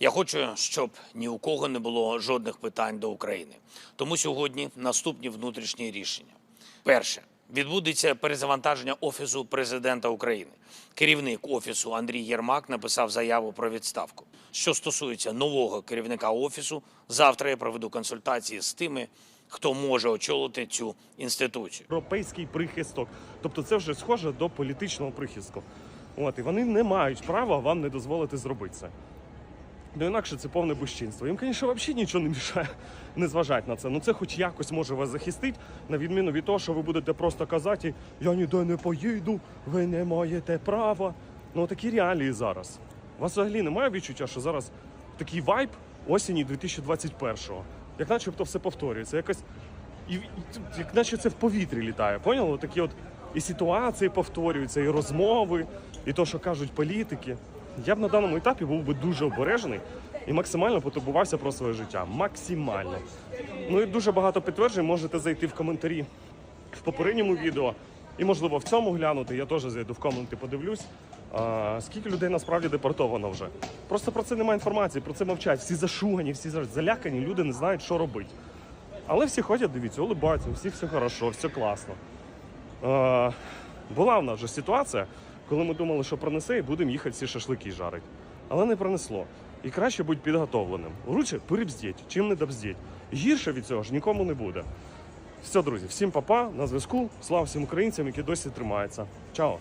Я хочу, щоб ні у кого не було жодних питань до України. Тому сьогодні наступні внутрішні рішення. Перше. Відбудеться перезавантаження Офісу президента України. Керівник Офісу Андрій Єрмак написав заяву про відставку. Що стосується нового керівника Офісу, завтра я проведу консультації з тими, хто може очолити цю інституцію. європейський прихисток. Тобто це вже схоже до політичного прихистку. От, і вони не мають права вам не дозволити зробити це. Ну інакше це повне безчинство. Їм, звісно, взагалі нічого не мішає не зважати на це. Ну це хоч якось може вас захистити, на відміну від того, що ви будете просто казати, я ніде не поїду, ви не маєте права. Ну такі реалії зараз. У вас взагалі немає відчуття, що зараз такий вайб осені 2021-го. Як начебто все повторюється. Якось і, як наче це в повітрі літає. Поняли? Такі от і ситуації повторюються, і розмови, і то, що кажуть політики. Я б на даному етапі був би дуже обережний і максимально потурбувався про своє життя. Максимально. Ну і дуже багато підтверджень можете зайти в коментарі в попередньому відео. І, можливо, в цьому глянути. Я теж зайду в коменти, подивлюсь. А, скільки людей насправді депортовано вже? Просто про це немає інформації, про це мовчать. Всі зашугані, всі залякані, люди не знають, що робити. Але всі ходять, дивіться, улибаються, у всіх все хорошо, все класно. Е, була в нас вже ситуація, коли ми думали, що пронесе, і будемо їхати всі шашлики жарити. Але не пронесло. І краще бути підготовленим. Лучше перебздіть, чим не добздіть. Гірше від цього ж нікому не буде. Все, друзі, всім папа, на зв'язку. Слава всім українцям, які досі тримаються. Чао!